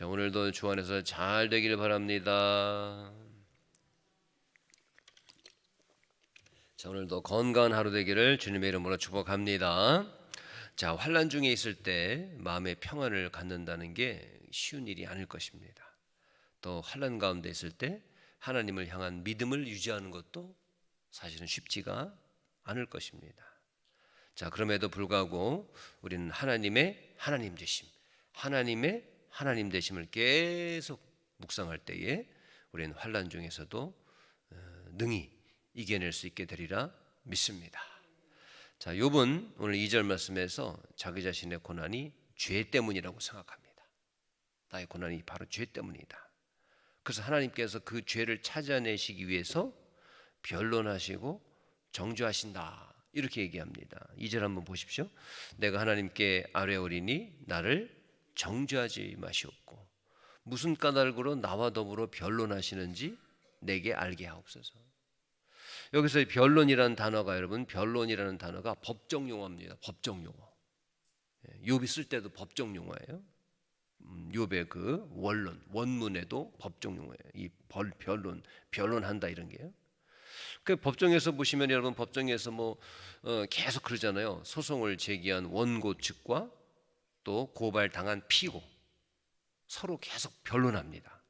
자, 오늘도 주 안에서 잘 되기를 바랍니다. 자, 오늘도 건강한 하루 되기를 주님의 이름으로 축복합니다. 자, 환란 중에 있을 때 마음의 평안을 갖는다는 게 쉬운 일이 아닐 것입니다. 또 환란 가운데 있을 때 하나님을 향한 믿음을 유지하는 것도 사실은 쉽지가 않을 것입니다. 자, 그럼에도 불구하고 우리는 하나님의 하나님 되심, 하나님의 하나님 되심을 계속 묵상할 때에 우리는 환란 중에서도 어, 능히 이겨낼 수 있게 되리라 믿습니다. 자, 욥은 오늘 2절 말씀에서 자기 자신의 고난이 죄 때문이라고 생각합니다. 나의 고난이 바로 죄 때문이다. 그래서 하나님께서 그 죄를 찾아내시기 위해서 변론하시고 정죄하신다. 이렇게 얘기합니다. 2절 한번 보십시오. 내가 하나님께 아뢰오리니 나를 정죄하지 마시옵고 무슨 까닭으로 나와 더불어 변론하시는지 내게 알게 하옵소서. 여기서 변론이라는 단어가 여러분 변론이라는 단어가 법정 용어입니다. 법정 용어. 예, 욥이 쓸 때도 법정 용어예요. 음, 욥의 그 원론 원문에도 법정 용어예요. 이 벌, 변론 변론한다 이런 게요. 그 법정에서 보시면 여러분 법정에서 뭐 어, 계속 그러잖아요. 소송을 제기한 원고 측과 또 고발 당한 피고 서로 계속 변론합니다.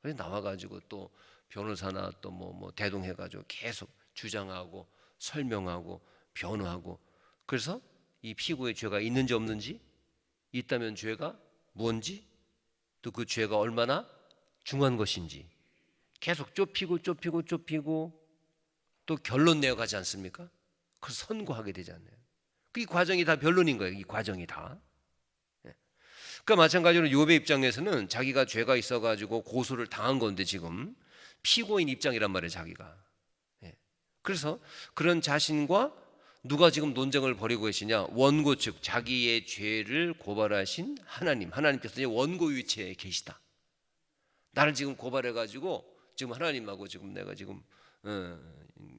그래서 나와가지고 또 변호사나 또 뭐 뭐 대동해가지고 계속 주장하고 설명하고 변호하고 그래서 이 피고의 죄가 있는지 없는지 있다면 죄가 뭔지 또 그 죄가 얼마나 중한 것인지 계속 좁히고 좁히고 좁히고 또 결론 내어가지 않습니까? 그래서 선고하게 되잖아요. 그이 과정이 다 변론인 거예요. 이 과정이 다. 예. 그러니까 마찬가지로 요배 입장에서는 자기가 죄가 있어가지고 고소를 당한 건데 지금 피고인 입장이란 말이에요. 자기가. 예. 그래서 그런 자신과 누가 지금 논쟁을 벌이고 계시냐? 원고 측 자기의 죄를 고발하신 하나님, 하나님께서 원고 위치에 계시다. 나를 지금 고발해 가지고 지금 하나님하고 지금 내가 지금 어,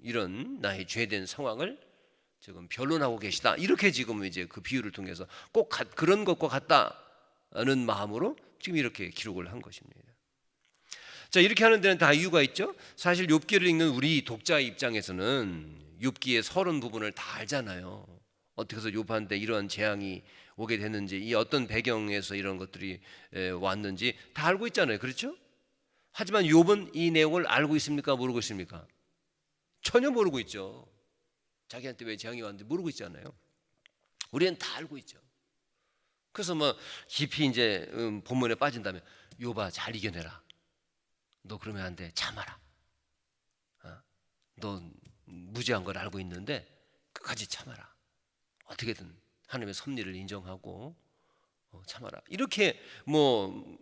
이런 나의 죄된 상황을 지금 변론하고 계시다. 이렇게 지금 이제 그 비유를 통해서 꼭 가- 그런 것과 같다 는 마음으로 지금 이렇게 기록을 한 것입니다. 자 이렇게 하는 데는 다 이유가 있죠. 사실 욥기를 읽는 우리 독자의 입장에서는 욥기의 서른 부분을 다 알잖아요. 어떻게 해서 욥한테 이러한 재앙이 오게 됐는지 이 어떤 배경에서 이런 것들이 에, 왔는지 다 알고 있잖아요. 그렇죠? 하지만 욥은 이 내용을 알고 있습니까? 모르고 있습니까? 전혀 모르고 있죠. 자기한테 왜 재앙이 왔는지 모르고 있잖아요. 우리는 다 알고 있죠. 그래서 뭐 깊이 이제 음, 본문에 빠진다면 욥아 잘 이겨내라. 너 그러면 안 돼. 참아라. 어? 너 무죄한 걸 알고 있는데 끝까지 참아라. 어떻게든 하나님의 섭리를 인정하고 어, 참아라. 이렇게 뭐,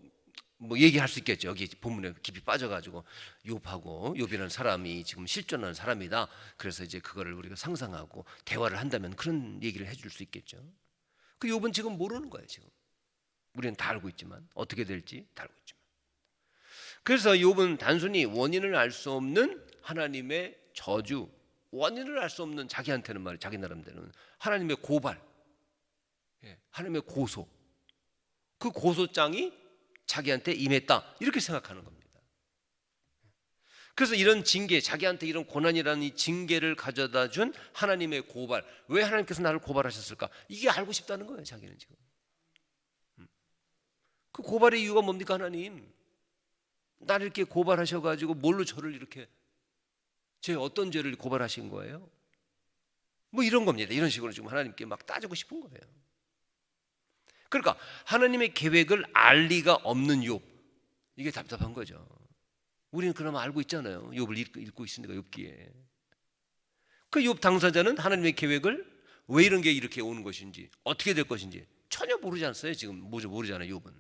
뭐 얘기할 수 있겠죠. 여기 본문에 깊이 빠져가지고 욥하고 욥이라는 사람이 지금 실존하는 사람이다. 그래서 이제 그거를 우리가 상상하고 대화를 한다면 그런 얘기를 해줄 수 있겠죠. 그 욥은 지금 모르는 거예요. 지금 우리는 다 알고 있지만 어떻게 될지 다 알고 있지만. 그래서 욥은 단순히 원인을 알 수 없는 하나님의 저주, 원인을 알 수 없는 자기한테는 말이 자기 나름대로는 하나님의 고발, 예, 하나님의 고소, 그 고소장이 자기한테 임했다 이렇게 생각하는 겁니다. 그래서 이런 징계, 자기한테 이런 고난이라는 이 징계를 가져다 준 하나님의 고발, 왜 하나님께서 나를 고발하셨을까? 이게 알고 싶다는 거예요, 자기는 지금. 음. 그 고발의 이유가 뭡니까, 하나님? 나를 이렇게 고발하셔가지고 뭘로 저를 이렇게 제 어떤 죄를 고발하신 거예요? 뭐 이런 겁니다. 이런 식으로 지금 하나님께 막 따지고 싶은 거예요. 그러니까 하나님의 계획을 알 리가 없는 욥 이게 답답한 거죠. 우리는 그나마 알고 있잖아요. 욥을 읽고, 있으니까 욥기에 그욥 당사자는 하나님의 계획을 왜 이런 게 이렇게 오는 것인지 어떻게 될 것인지 전혀 모르지 않았어요. 지금 모두 모르잖아요. 욥은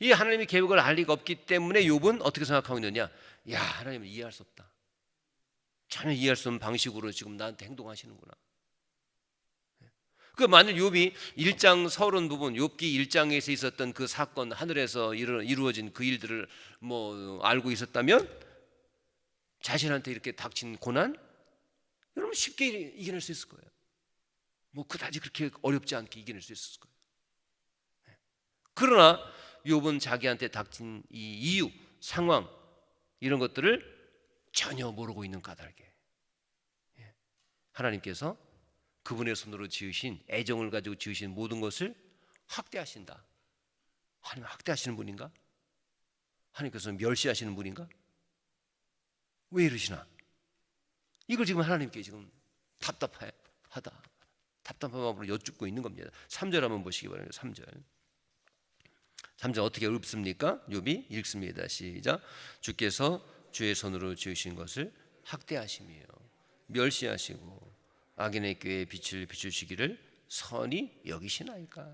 이 하나님의 계획을 알 리가 없기 때문에 욥은 어떻게 생각하고 있느냐? 야 하나님을 이해할 수 없다. 전혀 이해할 수 없는 방식으로 지금 나한테 행동하시는구나. 그 만일 욥이 1장 서른 부분 욥기 1장에서 있었던 그 사건 하늘에서 이루- 이루어진 그 일들을 뭐 알고 있었다면 자신한테 이렇게 닥친 고난 여러분 쉽게 이겨낼 수 있을 거예요. 뭐 그다지 그렇게 어렵지 않게 이겨낼 수 있을 거예요. 그러나 욥은 자기한테 닥친 이 이유, 상황 이런 것들을 전혀 모르고 있는 까닭에 예. 하나님께서 그분의 손으로 지으신 애정을 가지고 지으신 모든 것을 학대하신다. 하나님 학대하시는 분인가? 하나님께서 멸시하시는 분인가? 왜 이러시나? 이걸 지금 하나님께 지금 답답하다. 답답한 마음으로 여쭙고 있는 겁니다. 3절 한번 보시기 바랍니다. 3절. 3절 어떻게 읊습니까? 욥이 읽습니다. 시작. 주께서 주의 손으로 지으신 것을 학대하시며 멸시하시고 악인의 꾀에 빛을 비추시기를 선히 여기시나이까.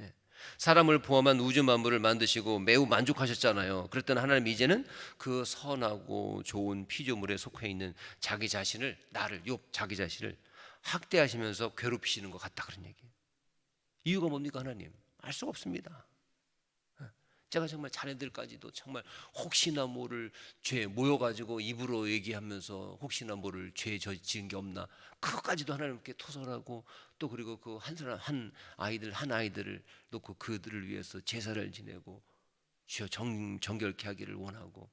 예. 사람을 포함한 우주 만물을 만드시고 매우 만족하셨잖아요. 그랬더니 하나님 이제는 그 선하고 좋은 피조물에 속해 있는 자기 자신을 나를 욥 자기 자신을 학대하시면서 괴롭히시는 것 같다 그런 얘기예요. 이유가 뭡니까 하나님? 알 수가 없습니다. 제가 정말 자네들까지도 정말 혹시나 모를 죄 모여가지고 입으로 얘기하면서 혹시나 모를 죄저 지은 게 없나 그것까지도 하나님께 토설하고 또 그리고 그 한 사람 한 아이들 한 아이들을 놓고 그들을 위해서 제사를 지내고 주여 정, 정결케 하기를 원하고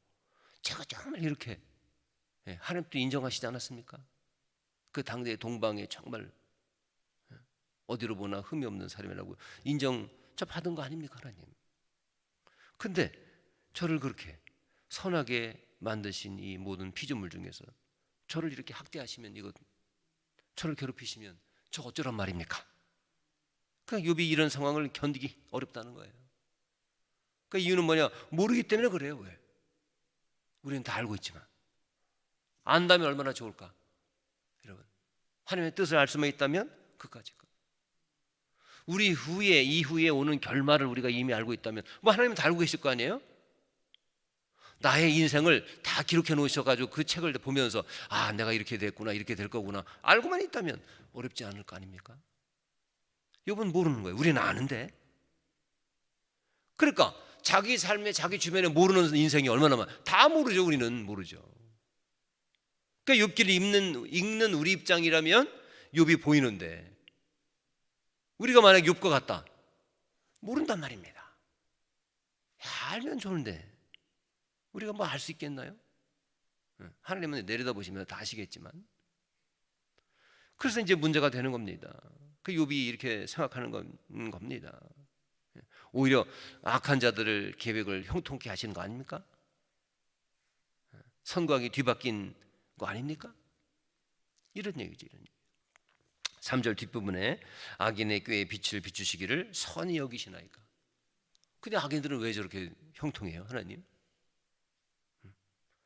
제가 정말 이렇게 예, 하나님도 인정하시지 않았습니까? 그 당대 동방에 정말 예, 어디로 보나 흠이 없는 사람이라고 인정 저 받은 거 아닙니까 하나님? 근데 저를 그렇게 선하게 만드신 이 모든 피조물 중에서 저를 이렇게 학대하시면 이거 저를 괴롭히시면 저 어쩌란 말입니까? 그러니까 욥이 이런 상황을 견디기 어렵다는 거예요. 그 이유는 뭐냐? 모르기 때문에 그래요. 왜? 우리는 다 알고 있지만 안다면 얼마나 좋을까? 여러분 하나님의 뜻을 알 수만 있다면 그까지. 우리 후에 이후에 오는 결말을 우리가 이미 알고 있다면 뭐 하나님은 다 알고 계실 거 아니에요? 나의 인생을 다 기록해 놓으셔가지고 그 책을 보면서 아 내가 이렇게 됐구나 이렇게 될 거구나 알고만 있다면 어렵지 않을 거 아닙니까? 이분 모르는 거예요. 우리는 아는데. 그러니까 자기 삶에 자기 주변에 모르는 인생이 얼마나 많아. 다 모르죠. 우리는 모르죠. 그러니까 욥기를 읽는 읽는 우리 입장이라면 욥이 보이는데 우리가 만약 욥과 같다. 모른단 말입니다. 야, 알면 좋은데 우리가 뭐 알 수 있겠나요? 하나님은 내려다 보시면 다 아시겠지만 그래서 이제 문제가 되는 겁니다. 그 욥이 이렇게 생각하는 건, 겁니다. 오히려 악한 자들을 계획을 형통케 하시는 거 아닙니까? 선광이 뒤바뀐 거 아닙니까? 이런 얘기죠. 이런. 3절 뒷부분에 악인의 꾀에 빛을 비추시기를 선히 여기시나이까. 근데 악인들은 왜 저렇게 형통해요, 하나님? 음.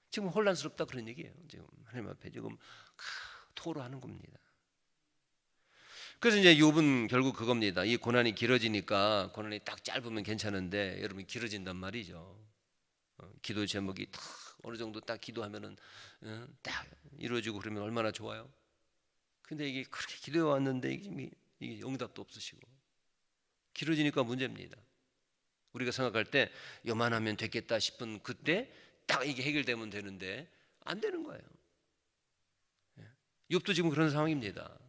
지금 혼란스럽다 그런 얘기예요. 지금 하나님 앞에 지금 토로하는 겁니다. 그래서 이제 욥은 결국 그겁니다. 이 고난이 길어지니까 고난이 딱 짧으면 괜찮은데 여러분 길어진단 말이죠. 어, 기도 제목이 딱 어느 정도 딱 기도하면은 어, 딱 이루어지고 그러면 얼마나 좋아요. 근데 이게 그렇게 기도해 왔는데 이게, 응답도 없으시고 길어지니까 문제입니다. 우리가 생각할 때 요만하면 됐겠다 싶은 그때 딱 이게 해결되면 되는데 안 되는 거예요. 예. 욥도 지금 그런 상황입니다.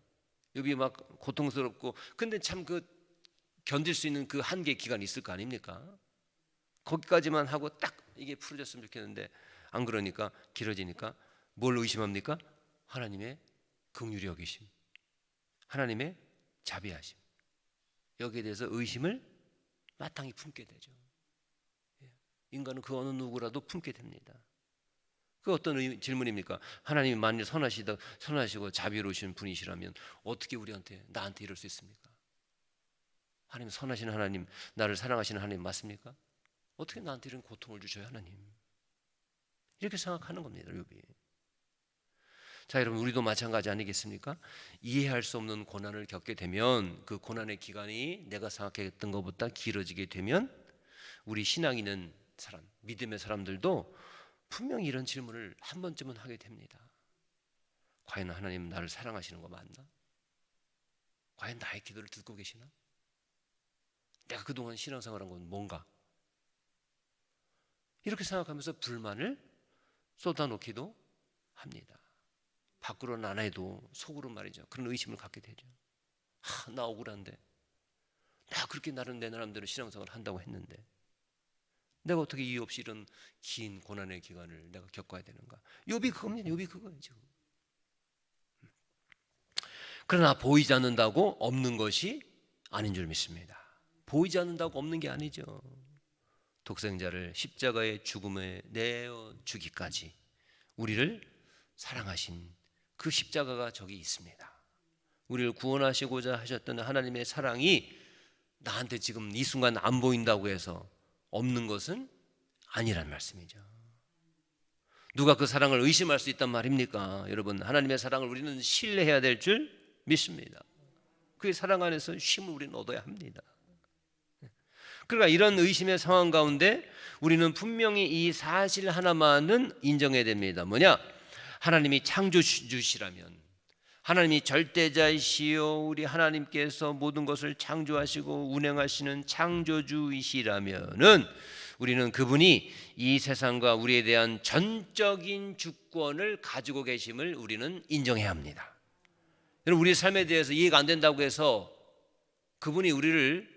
욥이 막 고통스럽고 근데 참 그 견딜 수 있는 그 한계 기간이 있을 거 아닙니까? 거기까지만 하고 딱 이게 풀어졌으면 좋겠는데 안 그러니까 길어지니까 뭘 의심합니까? 하나님의 긍휼히 여기심, 하나님의 자비하심 여기에 대해서 의심을 마땅히 품게 되죠. 예. 인간은 그 어느 누구라도 품게 됩니다. 그 어떤 질문입니까? 하나님이 만일 선하시다 선하시고 자비로우신 분이시라면 어떻게 우리한테 나한테 이럴 수 있습니까? 하나님 선하신 하나님, 나를 사랑하시는 하나님 맞습니까? 어떻게 나한테 이런 고통을 주셔요, 하나님? 이렇게 생각하는 겁니다, 욥이. 자, 여러분 우리도 마찬가지 아니겠습니까? 이해할 수 없는 고난을 겪게 되면 그 고난의 기간이 내가 생각했던 것보다 길어지게 되면 우리 신앙 있는 사람, 믿음의 사람들도 분명히 이런 질문을 한 번쯤은 하게 됩니다. 과연 하나님 나를 사랑하시는 거 맞나? 과연 나의 기도를 듣고 계시나? 내가 그동안 신앙생활한 건 뭔가? 이렇게 생각하면서 불만을 쏟아놓기도 합니다. 밖으로는 안 해도 속으로 말이죠. 그런 의심을 갖게 되죠. 하, 나 억울한데. 나 그렇게 나름 내 나름대로 신앙생활을 한다고 했는데 내가 어떻게 이유 없이 이런 긴 고난의 기간을 내가 겪어야 되는가? 욥이 그겁니다. 욥이 그거예요. 그러나 보이지 않는다고 없는 것이 아닌 줄 믿습니다. 보이지 않는다고 없는 게 아니죠. 독생자를 십자가의 죽음에 내어 주기까지 우리를 사랑하신 그 십자가가 저기 있습니다. 우리를 구원하시고자 하셨던 하나님의 사랑이 나한테 지금 이 순간 안 보인다고 해서 없는 것은 아니란 말씀이죠. 누가 그 사랑을 의심할 수 있단 말입니까? 여러분, 하나님의 사랑을 우리는 신뢰해야 될 줄 믿습니다. 그의 사랑 안에서 쉼을 우리는 얻어야 합니다. 그러니까 이런 의심의 상황 가운데 우리는 분명히 이 사실 하나만은 인정해야 됩니다. 뭐냐? 하나님이 창조주시라면 하나님이 절대자이시요 우리 하나님께서 모든 것을 창조하시고 운행하시는 창조주이시라면은 우리는 그분이 이 세상과 우리에 대한 전적인 주권을 가지고 계심을 우리는 인정해야 합니다. 여러분 우리 삶에 대해서 이해가 안 된다고 해서 그분이 우리를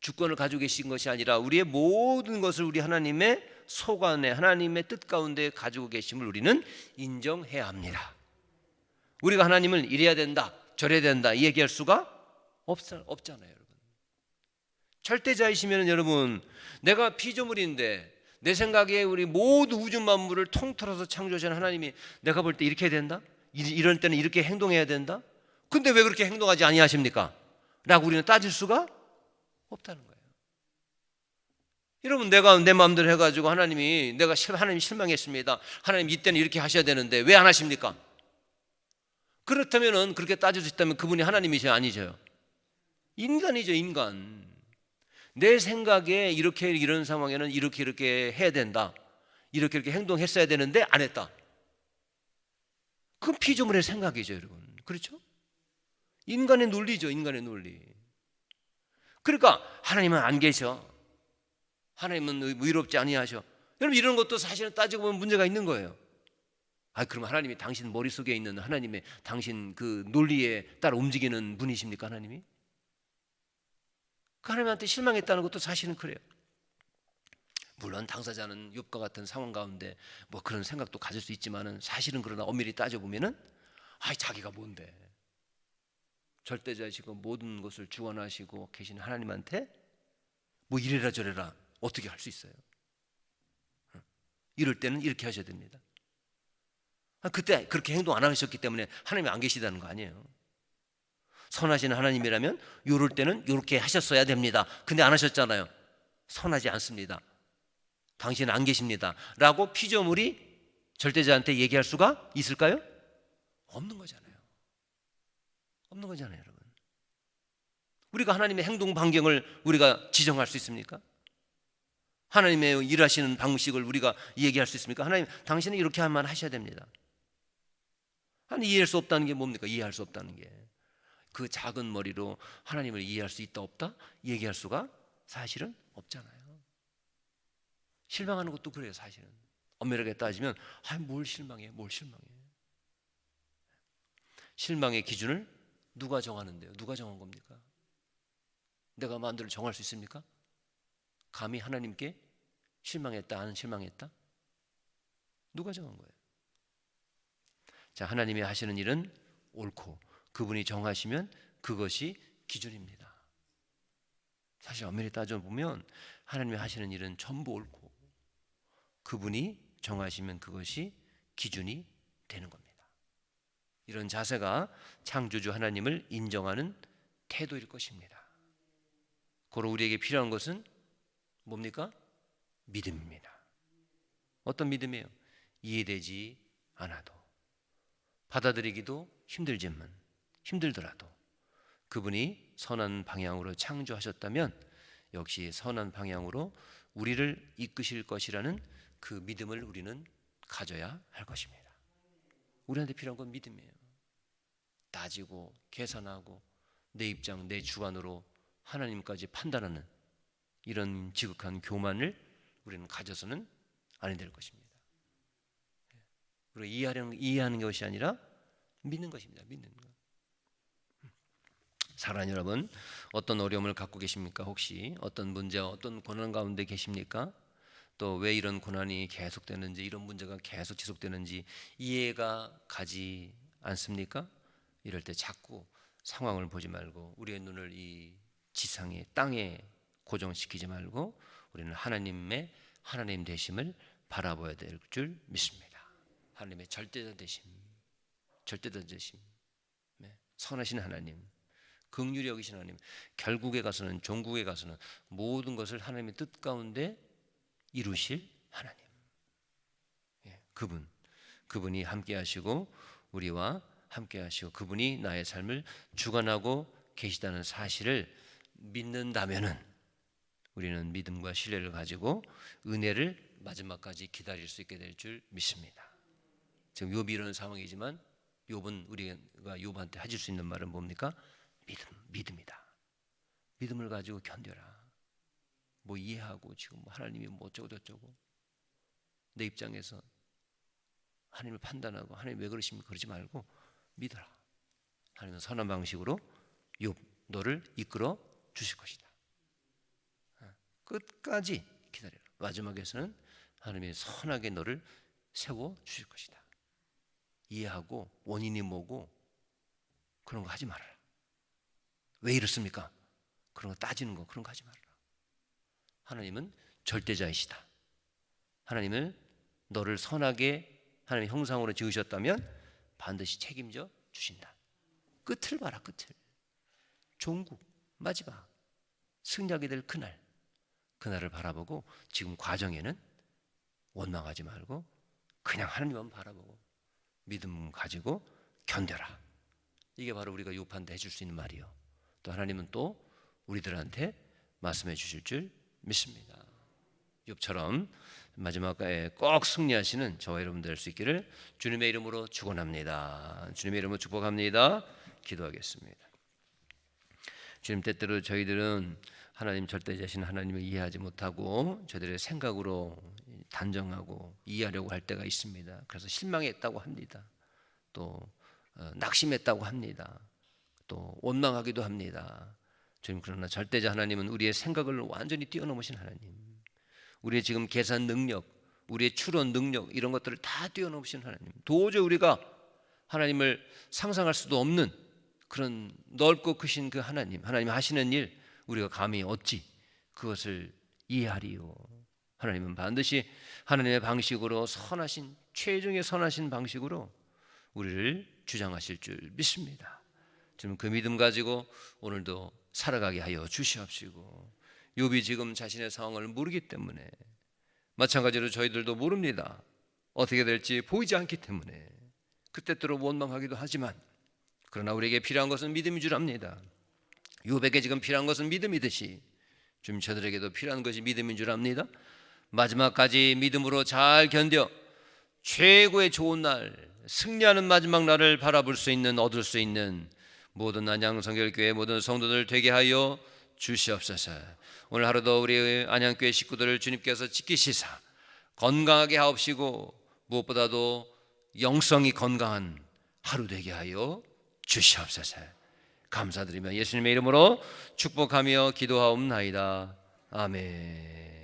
주권을 가지고 계신 것이 아니라 우리의 모든 것을 우리 하나님의 소관에 하나님의 뜻 가운데 가지고 계심을 우리는 인정해야 합니다. 우리가 하나님을 이래야 된다, 저래야 된다 이 얘기할 수가 없, 없잖아요, 여러분. 절대자이시면 여러분 내가 피조물인데 내 생각에 우리 모두 우주 만물을 통틀어서 창조하신 하나님이 내가 볼 때 이렇게 해야 된다? 이- 이럴 때는 이렇게 행동해야 된다? 근데 왜 그렇게 행동하지 아니하십니까? 라고 우리는 따질 수가 없다는 거예요. 여러분 내가 내 마음대로 해가지고 하나님이 내가 실- 하나님 실망했습니다. 하나님 이때는 이렇게 하셔야 되는데 왜 안 하십니까? 그렇다면은 그렇게 있다면 그분이 하나님이셔 아니셔요? 인간이죠 인간. 내 생각에 이렇게 이런 상황에는 이렇게 이렇게 해야 된다. 이렇게 이렇게 행동했어야 되는데 안 했다. 그건 피조물의 생각이죠, 여러분. 그렇죠? 인간의 논리죠, 인간의 논리. 그러니까 하나님은 안 계셔. 하나님은 의롭지 아니하셔. 여러분 이런 것도 사실은 따지고 보면 문제가 있는 거예요. 아, 그럼 하나님이 당신 머릿속에 있는 하나님의 당신 그 논리에 따라 움직이는 분이십니까, 하나님이? 그 하나님한테 실망했다는 것도 사실은 그래요. 물론 당사자는 욥과 같은 상황 가운데 뭐 그런 생각도 가질 수 있지만은 사실은 그러나 엄밀히 따져 보면은 아, 자기가 뭔데? 절대자시고 모든 것을 주관하시고 계신 하나님한테 뭐 이래라 저래라 어떻게 할 수 있어요? 어? 이럴 때는 이렇게 하셔야 됩니다. 아, 그때 그렇게 행동 안 하셨기 때문에 하나님이 안 계시다는 거 아니에요. 선하신 하나님이라면 요럴 때는 요렇게 하셨어야 됩니다. 근데 안 하셨잖아요. 선하지 않습니다. 당신은 안 계십니다. 라고 피조물이 절대자한테 얘기할 수가 있을까요? 없는 거잖아요. 없는 거잖아요, 여러분. 우리가 하나님의 행동 반경을 우리가 지정할 수 있습니까? 하나님의 일하시는 방식을 우리가 얘기할 수 있습니까? 하나님, 당신은 이렇게 하면 하셔야 됩니다. 하나님 이해할 수 없다는 게 뭡니까? 이해할 수 없다는 게. 그 작은 머리로 하나님을 이해할 수 있다 없다? 얘기할 수가 사실은 없잖아요. 실망하는 것도 그래요, 사실은. 엄밀하게 따지면 아, 뭘 실망해? 뭘 실망해? 실망의 기준을 누가 정하는데요? 누가 정한 겁니까? 내가 마음대로 정할 수 있습니까? 감히 하나님께 실망했다, 안 실망했다? 누가 정한 거예요? 자, 하나님이 하시는 일은 옳고 그분이 정하시면 그것이 기준입니다. 사실 엄밀히 따져보면 하나님이 하시는 일은 전부 옳고 그분이 정하시면 그것이 기준이 되는 겁니다. 이런 자세가 창조주 하나님을 인정하는 태도일 것입니다. 고로 우리에게 필요한 것은 뭡니까? 믿음입니다. 어떤 믿음이에요? 이해되지 않아도 받아들이기도 힘들지만 힘들더라도 그분이 선한 방향으로 창조하셨다면 역시 선한 방향으로 우리를 이끄실 것이라는 그 믿음을 우리는 가져야 할 것입니다. 우리한테 필요한 건 믿음이에요. 따지고 계산하고 내 입장, 내 주관으로 하나님까지 판단하는 이런 지극한 교만을 우리는 가져서는 아니 될 것입니다. 그리고 이해하는 이해하는 것이 아니라 믿는 것입니다. 믿는 것. 사랑하는 여러분, 어떤 어려움을 갖고 계십니까? 혹시 어떤 문제와 어떤 고난 가운데 계십니까? 또 왜 이런 고난이 계속되는지 이런 문제가 계속 지속되는지 이해가 가지 않습니까? 이럴 때 자꾸 상황을 보지 말고 우리의 눈을 이 지상의 땅에 고정시키지 말고 우리는 하나님의 하나님 되심을 바라봐야 될 줄 믿습니다. 하나님의 절대자 되심, 절대자 되심, 네. 선하신 하나님, 긍휼히 여기신 하나님. 결국에 가서는 종국에 가서는 모든 것을 하나님의 뜻 가운데 이루실 하나님. 예, 그분, 그분이 함께하시고 우리와 함께하시고 그분이 나의 삶을 주관하고 계시다는 사실을 믿는다면은 우리는 믿음과 신뢰를 가지고 은혜를 마지막까지 기다릴 수 있게 될 줄 믿습니다. 지금 욥이 이런 상황이지만 욥은 우리가 욥한테 해줄 수 있는 말은 뭡니까? 믿음, 믿음이다. 믿음을 가지고 견뎌라. 뭐 이해하고 지금 뭐 하나님이 뭐 어쩌고 저쩌고 내 입장에서 하나님을 판단하고 하나님 왜 그러십니까? 그러지 말고 믿어라. 하나님은 선한 방식으로 욥 너를 이끌어 주실 것이다. 어, 끝까지 기다려라. 마지막에서는 하나님이 선하게 너를 세워 주실 것이다. 이해하고 원인이 뭐고 그런 거 하지 말아라. 왜 이렇습니까? 그런 거 따지는 거 그런 거 하지 말아라. 하나님은 절대자이시다. 하나님을 너를 선하게 하나님 형상으로 지으셨다면 반드시 책임져 주신다. 끝을 봐라 끝을. 종국 마지막 승리하게 될 그날 그날을 바라보고 지금 과정에는 원망하지 말고 그냥 하나님만 바라보고 믿음 가지고 견뎌라. 이게 바로 우리가 욥한테 해줄 수 있는 말이요. 또 하나님은 또 우리들한테 말씀해 주실 줄 믿습니다. 욥처럼 마지막에 꼭 승리하시는 저와 여러분들 될 수 있기를 주님의 이름으로 축원합니다. 주님의 이름으로 축복합니다. 기도하겠습니다. 주님 때때로 저희들은 하나님 절대자신 하나님을 이해하지 못하고 저들의 생각으로 단정하고 이해하려고 할 때가 있습니다. 그래서 실망했다고 합니다. 또 어, 낙심했다고 합니다. 또 원망하기도 합니다. 주님 그러나 절대자 하나님은 우리의 생각을 완전히 뛰어넘으신 하나님. 우리의 지금 계산 능력, 우리의 추론 능력 이런 것들을 다 뛰어넘으신 하나님. 도저히 우리가 하나님을 상상할 수도 없는 그런 넓고 크신 그 하나님, 하나님 하시는 일 우리가 감히 어찌 그것을 이해하리요. 하나님은 반드시 하나님의 방식으로 선하신 최종의 선하신 방식으로 우리를 주장하실 줄 믿습니다. 지금 그 믿음 가지고 오늘도 살아가게 하여 주시옵시고 욥이 지금 자신의 상황을 모르기 때문에 마찬가지로 저희들도 모릅니다. 어떻게 될지 보이지 않기 때문에 그때때로 원망하기도 하지만 그러나 우리에게 필요한 것은 믿음인 줄 압니다. 욥에게 지금 필요한 것은 믿음이듯이 좀 저들에게도 필요한 것이 믿음인 줄 압니다. 마지막까지 믿음으로 잘 견뎌 최고의 좋은 날 승리하는 마지막 날을 바라볼 수 있는 얻을 수 있는 모든 안양성결교회 모든 성도들 되게 하여 주시옵소서. 오늘 하루도 우리 안양교회 식구들을 주님께서 지키시사 건강하게 하옵시고 무엇보다도 영성이 건강한 하루 되게 하여 주시옵소서. 감사드리며 예수님의 이름으로 축복하며 기도하옵나이다. 아멘.